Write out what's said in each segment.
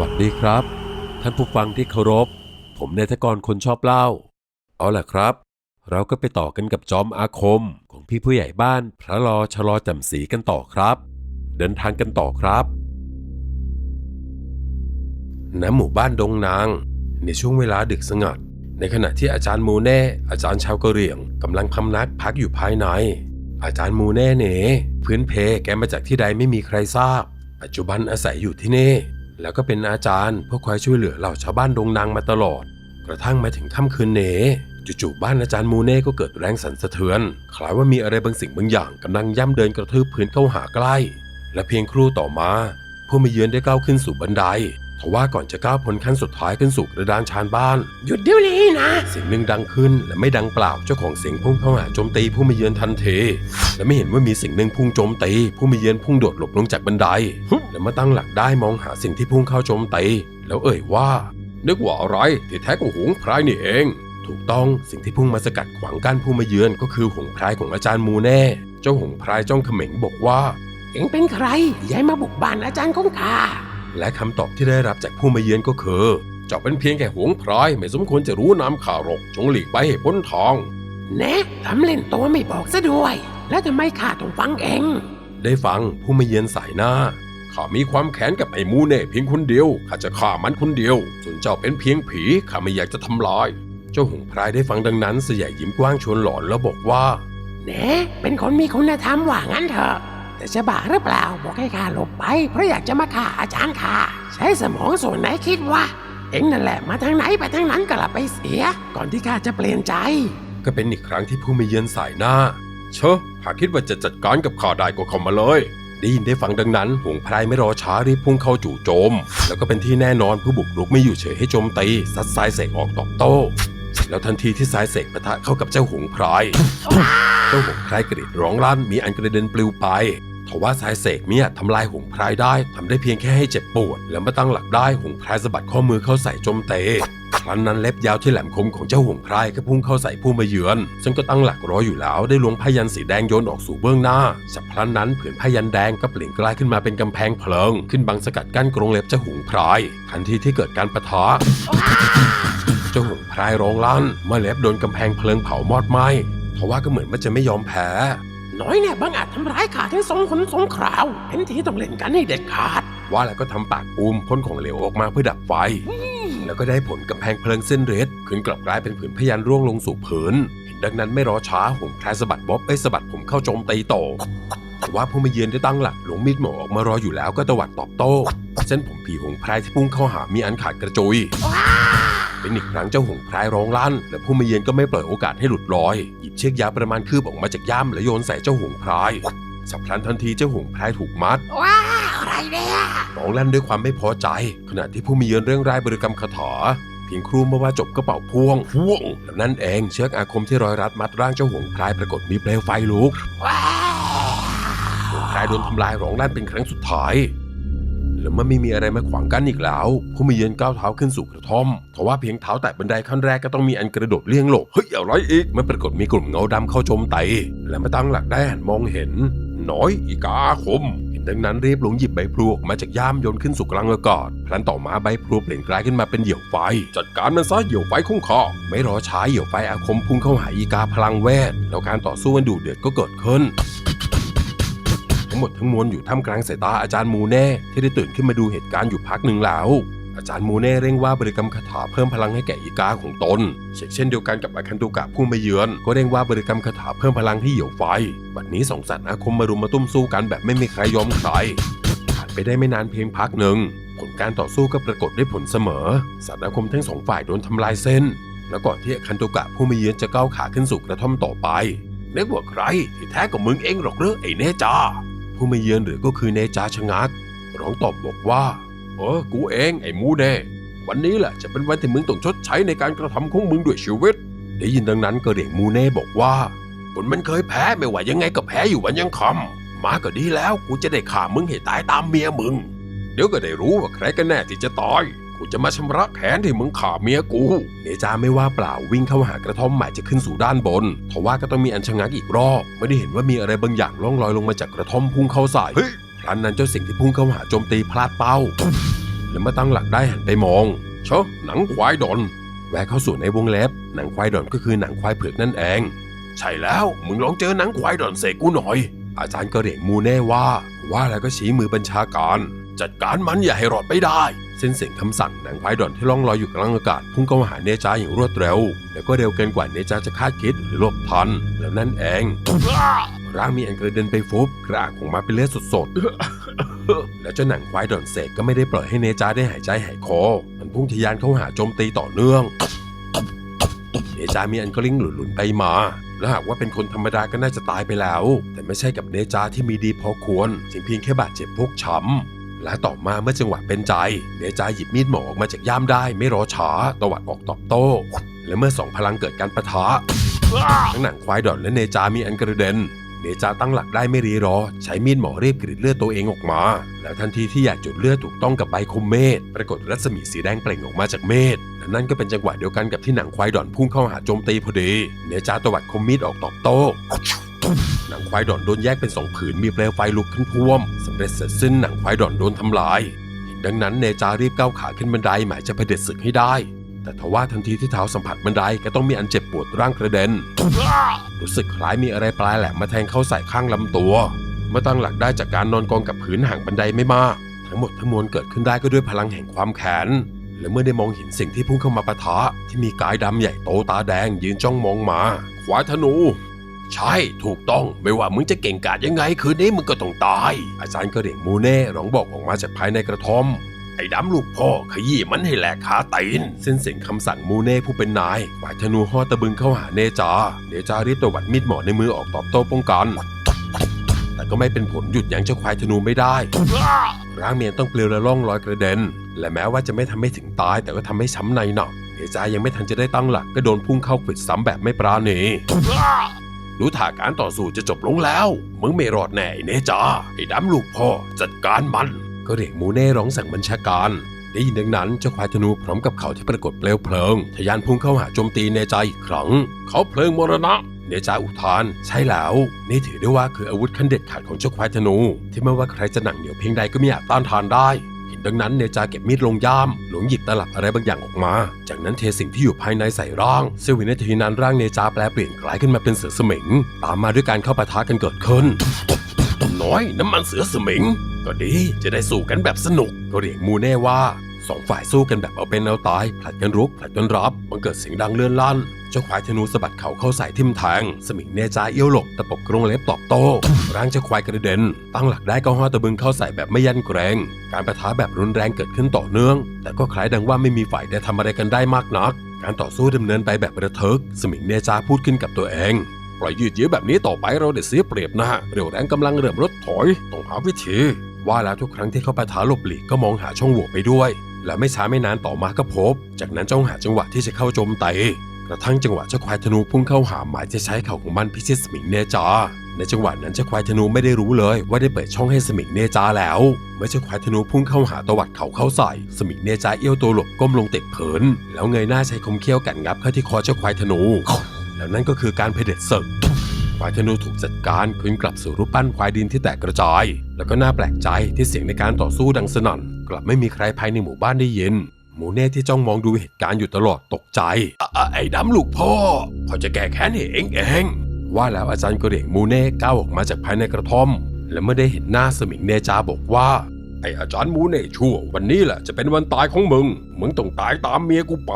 วัสดีครับ ท่านผู้ฟังที่เคารพ ผมเนธกรคนชอบเล่า เอาล่ะครับ เราก็ไปต่อกันกับจอมอาคมของพี่ผู้ใหญ่บ้านพระรอชะลอจำศรีกันต่อครับ เดินทางกันต่อครับณหมู่บ้านดงนาง ในช่วงเวลาดึกสงัด ในขณะที่อาจารย์มูเน่ อาจารย์ชาวกะเหรี่ยงกำลังพำนักพักอยู่ภายใน อาจารย์มูเน่เนพื้นเพแกมาจากที่ใดไม่มีใครทราบ ปัจจุบันอาศัยอยู่ที่นี่ แล้วก็เป็นอาจารย์เพื่อคอยช่วยเหลือเหล่าชาวบ้านดงนางมาตลอด กระทั่งมาถึงค่ำคืนเนจู่ๆบ้านอาจารย์มูเน่ก็เกิดแรงสั่นสะเทือน คล้ายว่ามีอะไรบางสิ่งบางอย่างกำลังย่ำเดินกระทืบพื้นเข้าหาใกล้ และเพียงครู่ต่อมา ผู้มาเยือนได้ก้าวขึ้นสู่บันได ทว่าก่อนจะก้าวพ้นขั้นสุดท้ายขึ้นสู่กระดานชานบ้าน หยุดเดี๋ยวนี้นะ เสียงหนึ่งดังขึ้นและไม่ดังเปล่าเจ้าของเสียงพุ่งเข้าหาโจมตีผู้มาเยือนทันทีและไม่เห็นว่ามีสิ่งหนึ่งพุ่งโจมตีผู้มาเยือนพุ่งโดดหลบลงจากบันได และเมื่อตั้งหลักได้มองหาสิ่งที่พุ่งเข้าโจมตีแล้วเอ่ยว่า นึกว่าอะไรที่แท้ก็หงพรายนี่เอง ถูกต้องสิ่งที่พุ่งมาสกัดขวางกั้นผู้มาเยือนก็คือหงพรายของอาจารย์มูแน่ เจ้าหงพรายจ้องเขม็งบอกว่าเอ็งเป็นใครย้ายมาบุกบ้านอาจารย์ของข้า และคำตอบที่ได้รับจากผู้มาเยือนก็คือเจ้าเป็นเพียงแค่หวงพรายไม่สมควรจะรู้นามข่าวหรอกจงหลีกไปให้พ้นทางแนะทำเล่นตัวไม่บอกซะด้วย แล้วทำไมข้าต้องฟังเอง ได้ฟังผู้มาเยือนสายหน้าข้ามีความแค้นกับไอ้มูเน่เพียงคนเดียวข้าจะฆ่ามันคนเดียว ส่วนเจ้าเป็นเพียงผีข้าไม่อยากจะทำลาย เจ้าหงพรายได้ฟังดังนั้นเสยยิ้มกว้างชวนหลอนแล้วบอกว่าแนะเป็นคนมีคุณธรรมว่างั้นเถอะ แต่จะบ้าหรือเปล่าบอกให้ข้าหลบไปเพราะอยากจะมาฆ่าอาจารย์ข้าใช้สมองส่วนไหนคิดว่าเอ็งนั่นแหละมาทางไหนไปทางนั้นก็ละไปเสีย ก่อนที่ข้าจะเปลี่ยนใจ ก็เป็นอีกครั้งที่ผู้มาเยือนสายหน้า เชอะหากคิดว่าจะจัดการกับข้าได้ก็เข้ามาเลย ได้ยินได้ฟังดังนั้นหงพรายไม่รอช้ารีบพุ่งเข้าจู่โจม แล้วก็เป็นที่แน่นอนผู้บุกรุกไม่อยู่เฉยให้โจมตีซัดทรายเสกออกตอบโต้ แล้วทันทีที่ทรายเสกปะทะเข้ากับเจ้าหงพราย เจ้าหงพรายกรีดร้องลั่นมีอันกระเด็นปลิวไปทว่าสายเสกเนี่ยทำลายหงพรายได้ทำได้เพียงแค่ให้เจ็บปวด แล้วมาตั้งหลักได้หงพรายสะบัดข้อมือเข้าใส่โจมเตครั้นนั้นเล็บยาวที่แหลมคมของเจ้าหงพรายก็พุ่งเข้าใส่ผู้มาเยือน ซึ่งก็ตั้งหลักรออยู่แล้วได้ลวงพยันสีแดงโยนออกสู่เบื้องหน้าฉับพลันนั้นผืนพยันแดงก็เปลี่ยนกลายขึ้นมาเป็นกำแพงเพลิง ขึ้นบังสกัดกั้นกรงเล็บเจ้าหงพราย ทันทีที่เกิดการปะทะเจ้าหง พรายร้องลั่นเมื่อเล็บโดนกำแพงเพลิงเผามอดไหม้ทว่าก็เหมือนมันจะไม่ยอมแพ้ น้อยเนี่ยบังอาจทำร้ายข้าทั้งสองคนสองคราวเห็นทีต้องเล่นกันให้เด็ดขาด ว่าแล้วก็ทำปากปูมพ่นของเหลวออกมาเพื่อดับไฟ แล้วก็ได้ผลกำแพงเพลิงเส้นเร็ดขึ้นกลับกลายเป็นผืนพยันร่วงลงสู่ผืนเห็นดังนั้นไม่รอช้าหงพรายสะบัดบ๊อบไอ้ยสะบัดผมเข้าโจมตีต่อแต่ว่าผู้มาเยือนได้ตั้งหลักหลวงมีดหมอออกมารออยู่แล้วก็ตวัดตอบโต้เส้นผมผีหงพรายที่พุ่งเข้าหามีอันขาดกระจุย เป็นอีกครั้งเจ้าหงพรายร้องลั่น และผู้มาเยือนก็ไม่ปล่อยโอกาสให้หลุดลอย หยิบเชือกยาวประมาณคืบออกมาจากย่ามและโยนใส่เจ้าหงพรายสับพลันทันทีเจ้าหงพรายถูกมัด ว้าอะไรเนี่ยร้องลั่นด้วยความไม่พอใจ ขณะที่ผู้มีเยือนเรื่องรายบริกรรมคาถาเพียงครู่เมื่อว่าจบก็เป่าพ่วงพ่วงแล้วนั่นเองเชือกอาคมที่รอยรัดมัดร่างเจ้าหงพรายปรากฏมีเปลวไฟลุกว้าหงพรายโดนทำลายร้องลั่นเป็นครั้งสุดท้าย แล้วเมื่อไม่มีอะไรมาขวางกั้นอีกแล้ว ผู้มีเยือนก้าวเท้าขึ้นสู่กระท่อมทว่าเพียงเท้าแตะบันไดขั้นแรกก็ต้องมีอันกระโดดเลี่ยงหลบเฮ้ยอะไรอีกมันปรากฏมีกลุ่มเงาดำเข้าโจมตีและมาตั้งหลักได้หันมองเห็น น้อยอีกาคมดังนั้นรีบหลงหยิบใบพลูออกมาจากย่ามโยนขึ้นสู่กลางอากาศพลันต่อมาใบพลูเปลี่ยนกลายขึ้นมาเป็นเหยี่ยวไฟ จัดการมันซะเหยี่ยวไฟคุ้งคอไม่รอช้าเหยี่ยวไฟอาคมพุ่งเข้าหาอีกาพลังเวทแล้วการต่อสู้กันดุเดือดก็เกิดขึ้น ทั้งหมดทั้งมวลอยู่ท่ามกลางสายตาอาจารย์มูเน่ที่ได้ตื่นขึ้นมาดูเหตุการณ์อยู่พักหนึ่งแล้วอาจารย์มูเน่เร่งว่าบริกรรมคาถาเพิ่มพลังให้แก่อีกาของตนเช่นเช่นเดียวกันกับอาคันตุกะผู้มาเยือน ก็เร่งว่าบริกรรมคาถาเพิ่มพลังให้เหี่ยวไฟ บัดนี้สองสัตว์อาคมมารุมมาตุ้มสู้กันแบบไม่มีใครยอมใครผ่านไปได้ไม่นานเพียงพักหนึ่ง ผลการต่อสู้ก็ปรากฏได้ผลเสมอ สัตว์อาคมทั้งสองฝ่ายโดนทำลายเส้น แล้วก่อนที่อาคันตุกะผู้มาเยือนจะก้าวขาขึ้นสู่กระท่อมต่อไปนึกว่าใครที่แท้ก็มึงเองหรอกหรือไอ้เนจา ผู้มาเยือนหรือก็คือเนจาชะงัก ร้องตอบบอกว่า เออ กูเองไอ้มูเน่วันนี้แหละจะเป็นวันที่มึงต้องชดใช้ในการกระทำของมึงด้วยชีวิต ได้ยินดังนั้นก็เรียกมูเน่บอกว่าคนมันเคยแพ้ไม่ว่ายังไงก็แพ้อยู่วันยังคำมาก็ดีแล้วกูจะได้ฆ่ามึงให้ตายตามเมียมึง เดี๋ยวก็ได้รู้ว่าใครกันแน่ที่จะตาย กูจะมาชำระแค้นที่มึงฆ่าเมียกู เนจาไม่ว่าเปล่าวิ่งเข้าหากระท่อมใหม่จะขึ้นสู่ด้านบนทว่าก็ต้องมีอันชะงักอีกรอบ ไม่ได้เห็นว่ามีอะไรบางอย่างล่องลอยลงมาจากกระท่อมพุ่งเข้าใส่เฮ้ยพลันนั้นเจ้าสิ่งที่พุ่งเข้าหาโจมตีพลาดเป้าแและเมื่อตั้งหลักได้หันไปมองเชอะหนังควายดอนแวะเข้าสู่ในวงเล็บ หนังควายดอนก็คือหนังควายเผือกนั่นเอง ใช่แล้วมึงลองเจอหนังควายดอนเสกกูหน่อย อาจารย์ก็เรียกมูเน่ว่า ว่าแล้วก็ชี้มือบัญชาการ จัดการมันอย่าให้รอดไปได้เส้นเสียงคำสั่งหนังควายดอนที่ล่องลอยอยู่กลางอากาศพุ่งเข้ามาหาเนจาอย่างรวดเร็วแล้วก็เร็วเกินกว่าเนจาจะคาดคิดหรือหลบทัน แล้วนั่นเองร่างมีอันกระเด็นไปฟุบกระอักออกมาเป็นเลือดสดๆ แล้วเจ้าหนังควายดอนเสกก็ไม่ได้ปล่อยให้เนจาได้หายใจหายคอ มันพุ่งทะยานเข้าหาโจมตีต่อเนื่องเนจามีอันก็ลิ่งหลุนๆไปมาและหากว่าเป็นคนธรรมดาก็น่าจะตายไปแล้ว แต่ไม่ใช่กับเนจาที่มีดีพอควรจึงเพียงแค่บาดเจ็บพกช้ำ และต่อมาเมื่อจังหวะเป็นใจเนจาหยิบมีดหมอออกมาจากย่ามได้ ไม่รอช้าตวัดออกตอบโต้ และเมื่อสองพลังเกิดการประทะทั้งหนังควายดอนและเนจามีอันกระเด็นเนจาตั้งหลักได้ไม่รีรอ ใช้มีดหมอรีบกรีดเลือดตัวเองออกมา แล้วทันทีที่อยากจุดเลือดถูกต้องกับใบคมเมฆปรากฏรัศมีสีแดงเปล่งออกมาจากเมฆและนั่นก็เป็นจังหวะเดียวกันกับที่หนังควายดอนพุ่งเข้าหาโจมตีพอดี เนจาตวัดคมมีดออกตอบโต้ หนังควายดอนโดนแยกเป็นสองผืนมีเปลวไฟลุกขึ้นท่วมสำเร็จเสร็จสิ้นหนังควายดอนโดนทำลายดังนั้นเนจารีบก้าวขาขึ้นบันไดหมายจะเผด็จศึกให้ได้ แต่ทว่าทันทีที่เท้าสัมผัสบันไดก็ต้องมีอันเจ็บปวดร่างกระเด็น รู้สึกคล้ายมีอะไรปลายแหลมมาแทงเข้าใส่ข้างลำตัว เมื่อตั้งหลักได้จากการนอนกองกับผืนห่างบันไดไม่มาก ทั้งหมดทั้งมวลเกิดขึ้นได้ก็ด้วยพลังแห่งความแค้นและเมื่อได้มองเห็นสิ่งที่พุ่งเข้ามาปะทะที่มีกายดำใหญ่โตตาแดงยืนจ้องมองมาขวาธนู ใช่ถูกต้องไม่ว่ามึงจะเก่งกาจยังไง คืนนี้มึงก็ต้องตาย อาจารย์ก็เรียกมูเน่ร้องบอกออกมาจากภายในกระท่อม ไอ้ดำลูกพ่อขยี้มันให้แหลกขาตีนเส้นเสียงคำสั่งมูเน่ผู้เป็นนายฝ่ายธนูห่อตะบึงเข้าหาเนจา เนจารีบตวัดมีดหมอในมือออกตอบโต้ป้องกันแต่ก็ไม่เป็นผลหยุดยั้งเจ้าควายธนูไม่ได้ ร่างเมียนต้องเปลือยและล่องลอยกระเด็น และแม้ว่าจะไม่ทำให้ถึงตาย แต่ก็ทำให้ช้ำในหนักเนจายังไม่ทันจะได้ตั้งหลักก็โดนพุ่งเข้าขวิดซ้ำแบบไม่ปราณี รู้ท่าการต่อสู้จะจบลงแล้ว มึงไม่รอดแน่เนจาไอ้ดำลูกพ่อจัดการมัน ก็เรียกมูเน่ร้องสั่งบัญชาการ ได้ยินดังนั้นเจ้าควายธนูพร้อมกับเขาที่ปรากฏเปลวเพลิงทะยานพุ่งเข้าหาโจมตีเนจาอีกครั้ง เขาเพลิงมรณะเนจาอุทาน ใช่แล้ว นี่ถือได้ว่าคืออาวุธขั้นเด็ดขาดของเจ้าควายธนู ที่ไม่ว่าใครจะหนักเหนียวเพียงใดก็ไม่อาจต้านทานได้ ดังนั้นเนจาเก็บมีดลงย่าม หลวงหยิบตลับอะไรบางอย่างออกมา จากนั้นเทสิ่งที่อยู่ภายในใส่ร่างเซวินาทีนั้นร่างเนจาแปลเปลี่ยนกลายขึ้นมาเป็นเสือสมิง ตามมาด้วยการเข้าปะทะกันเกิดขึ้นน้อยน้ำมันเสือสมิง ก็ดีจะได้สู้กันแบบสนุก ก็เรียกมูเน่ว่า สองฝ่ายสู้กันแบบเอาเป็นเอาตาย ผลัดกันรุก ผลัดกันรับ มันเกิดเสียงดังเลื่อนลั่น เจ้าควายธนูสะบัดเขาเข้าใส่ทิ่มแทง สมิงเนจาเอี้ยวหลบตะปบกรงเล็บตอบโต้ ร่างเจ้าควายกระเด็น ตั้งหลักได้ก็ห้อตะบึงเข้าใส่แบบไม่ยันเกรง การประทะแบบรุนแรงเกิดขึ้นต่อเนื่อง แต่ก็คล้ายดังว่าไม่มีฝ่ายได้ทำอะไรกันได้มากนัก การต่อสู้ดำเนินไปแบบระทึก สมิงเนจาพูดขึ้นกับตัวเองปล่อยยืดเยื้อแบบนี้ต่อไปเราเด็ดเสียเปรียบนะเร็วแรงกำลังเริ่มลดถอย ต้องหาวิธีว่าแล้วทุกครั้งที่เขาปะทะหลบหลีกก็มองหาช่องโหว่ไปด้วย และไม่ช้าไม่นานต่อมาก็พบ จากนั้นจ้องหาจังหวะที่จะเข้าโจมตีกระทั่งจังหวะเจ้าควายธนูพุ่งเข้าหาหมายจะใช้เข่าของมันพิชิตสมิงเนจา ในจังหวะนั้นเจ้าควายธนูไม่ได้รู้เลย ว่าได้เปิดช่องให้สมิงเนจาแล้ว เมื่อเจ้าควายธนูพุ่งเข้าหาตวัดเข่าเข้าใส่ สมิงเนจาเอี้ยวตัวหลบก้มลงติดเผินแล้วเงยหน้าใช้คมเขี้ยวกัดงับเข้าที่คอเจ้าควายธนู แล้วนั่นก็คือการเผด็จศึกควายธนูถูกจัดการคืนกลับสู่รูปปั้นควายดินที่แตกกระจาย แล้วก็น่าแปลกใจที่เสียงในการต่อสู้ดังสนั่น กลับไม่มีใครภายในหมู่บ้านได้ยิน หมูเน่ที่จ้องมองดูเหตุการณ์อยู่ตลอดตกใจอไอ้ดำลูกพ่อพอจะแก้แค้นเองเองว่าแล้วอาจารย์ก็เรียกมูเน่ก้าวออกมาจากภายในกระท่อม และเมื่อได้เห็นหน้าสมิงเนจาบอกว่าไออาจารย์มูเน่ชั่ว วันนี้แหละจะเป็นวันตายของมึง มึงต้องตายตามเมียกูไป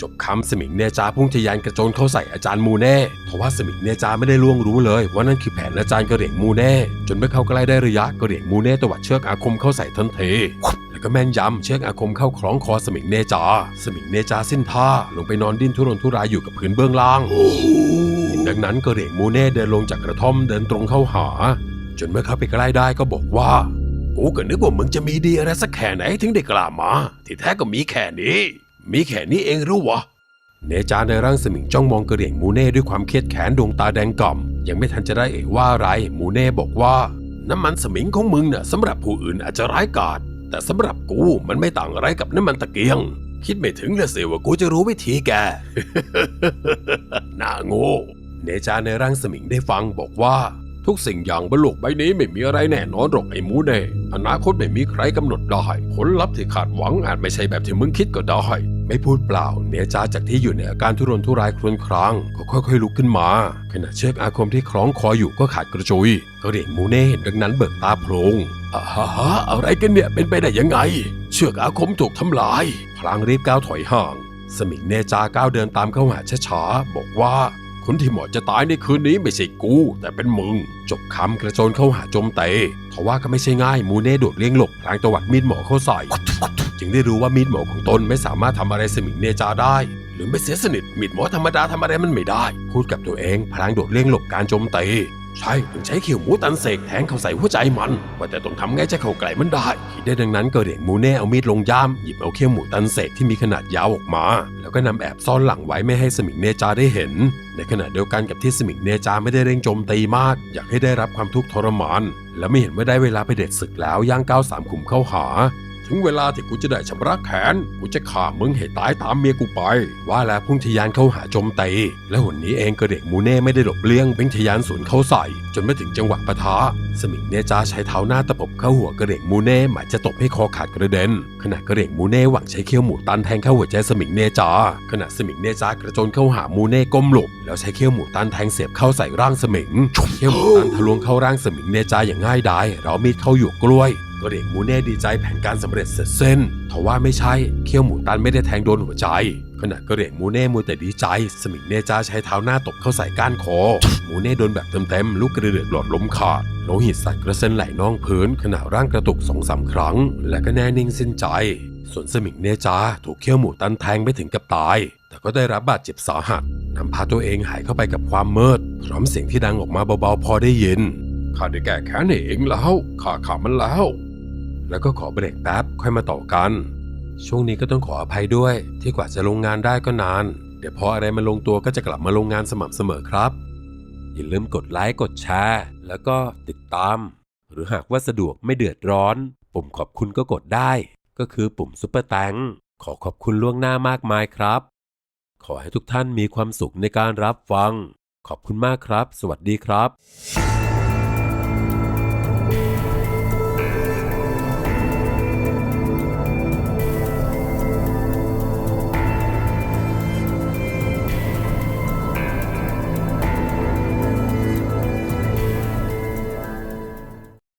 จบคำสมิงเนจาพุ่งทะยานกระโจนเข้าใส่อาจารย์มูเน่ทว่าสมิงเนจาไม่ได้ล่วงรู้เลยว่านั่นคือแผนอาจารย์กระเหรียงมูเน่จนเมื่อเข้าใกล้ได้ระยะกระเหรียงมูเน่ตวัดเชือกอาคมเข้าใส่ทันที แล้วก็แม่นยำเชือกอาคมเข้าคล้องคอสมิงเนจา สมิงเนจาสิ้นท่าลงไปนอนดิ้นทุรนทุรายอยู่กับพื้นเบื้องล่างดังนั้นกระเรียงมูเน่เดินลงจากกระท่อมเดินตรงเข้าหา จนเมื่อเข้าไปใกล้ได้ก็บอกว่ากูก็นึกว่ามึงจะมีดีอะไรสักแค่ไหนถึงได้กล้ามา ที่แท้ก็มีแค่นี้ มีแค่นี้เองรือวะเนจาในร่างสมิงจ้องมองกระเหรี่ยงมูเน่ด้วยความเครียดแค้นดวงตาแดงก่ำยังไม่ทันจะได้เอ่ยว่าอะไร มูเน่บอกว่า น้ำมันสมิงของมึงน่ะสำหรับผู้อื่นอาจจะร้ายกาจ แต่สำหรับกูมันไม่ต่างอะไรกับน้ำมันตะเกียง คิดไม่ถึงเลยสิว่ากูจะรู้วิธีแกน่าโง่เนจาในร่างสมิงได้ฟังบอกว่า ทุกสิ่งอย่างบนโลกใบนี้ไม่มีอะไรแน่นอนหรอกไอ้หมูเน่อนาคตไม่มีใครกำหนดได้ผลลัพธ์ที่คาดหวังอาจไม่ใช่แบบที่มึงคิดก็ได้ไม่พูดเปล่า เนจาจากที่อยู่ในอาการทุรนทุรายครวญครางก็ค่อยๆลุกขึ้นมา ขณะเชือกอาคมที่คล้องคออยู่ก็ขาดกระจุยกระเหรี่ยงมูเน่เห็นดังนั้นเบิกตาโพลง อาฮะอะไรกันเนี่ยเป็นไปได้ยังไง เชือกอาคมถูกทำลาย พลางรีบก้าวถอยห่าง สมิงเนจาก้าวเดินตามเข้าหาช้าๆบอกว่าคนที่เหมาะจะตายในคืนนี้ไม่ใช่กู แต่เป็นมึง จบคำกระโจนเข้าหาโจมเตะทว่าก็ไม่ใช่ง่ายมูเน่โดดเลี่ยงหลบพลางตวัดมีดหมอเข้าใส่ จึงได้รู้ว่ามีดหมอของตนไม่สามารถทำอะไรสมิงเนจาได้ หรือไม่เสียสนิทมีดหมอธรรมดาทำอะไรมันไม่ได้ พูดกับตัวเองพลางโดดเลี่ยงหลบการโจมตี ใช่ถึงใช้เขียวหมูตันเสกแทงเข้าใส่หัวใจมันว่าแต่ต้องทำไงจะเข้าไกลมันได้คิดได้ดังนั้นก็เรียกมูเน่เอามีดลงย่ามหยิบเอาเขี้ยวหมูตันเสกที่มีขนาดยาวออกมา แล้วก็นำแอบซ่อนหลังไว้ไม่ให้สมิงเนจาได้เห็น ในขณะเดียวกันกับที่สมิงเนจาไม่ได้เร่งโจมตีมาก อยากให้ได้รับความทุกข์ทรมาน และไม่เห็นว่าได้เวลาไปเด็ดศึกแล้วย่างก้าวสามขุมเข้าหา ถึงเวลาที่กูจะได้ชำระแขนกูจะฆ่ามึงให้ตายตามเมียกูไป ว่าแล้วพุ่งทะยานเข้าหาโจมตีและหนนี้เองก็เด็กมูเน่ไม่ได้หลบเลี่ยงเบ่งทะยานสวนเข้าใส่ จนมาถึงจังหวะปะทะ สมิงเนจาใช้เท้าหน้าตะปบเข้าหัวกระเด็กมูเน่หมายจะตบให้คอขาดกระเด็น ขณะกระเด็กมูเน่หวังใช้เขี้ยวหมูตันแทงเข้าหัวใจสมิงเนจาขณะสมิงเนจากระโจนเข้าหามูเน่ก้มหลบแล้วใช้เขี้ยวหมูตันแทงเสียบเข้าใส่ร่างสมิงเขี้ยวหมูตันทะลวงเข้าร่างสมิงเนจาอย่างง่ายดายเรามีดเข้าหยวกกล้วย ก็เด็กมูเน่ดีใจแผนการสำเร็จเสร็จเส้นทว่าไม่ใช่เขี้ยวหมูตันไม่ได้แทงโดนหัวใจ ขณะกระเด็กมูเน่มัวแต่ดีใจ สมิงเนจาใช้เท้าหน้าตบเข้าใส่ก้านคอมูเน่โดนแบบเต็มๆ ลูกกระเดือกหลอดล้มขาดโลหิตสัตว์กระเซ็นไหลนองพื้นขณะร่างกระตุกสองสามครั้ง และก็แน่นิ่งสิ้นใจ ส่วนสมิงเนจาถูกเขี้ยวหมูตันแทงไม่ถึงกับตาย แต่ก็ได้รับบาดเจ็บสาหัสนำพาตัวเองหายเข้าไปกับความมืดพร้อมเสียงที่ดังออกมาเบาๆพอได้ยินข้าได้แก้แค้นให้เองแล้ว ข้าขามันแล้ว แล้วก็ขอเบรกแป๊บค่อยมาต่อกัน ช่วงนี้ก็ต้องขออภัยด้วย ที่กว่าจะลงงานได้ก็นาน เดี๋ยวพออะไรมาลงตัวก็จะกลับมาลงงานสม่ำเสมอครับ อย่าลืมกดไลค์กดแชร์แล้วก็ติดตาม หรือหากว่าสะดวกไม่เดือดร้อน ปุ่มขอบคุณก็กดได้ ก็คือปุ่มซุปเปอร์แตงขอขอบคุณล่วงหน้ามากมายครับ ขอให้ทุกท่านมีความสุขในการรับฟัง ขอบคุณมากครับ สวัสดีครับ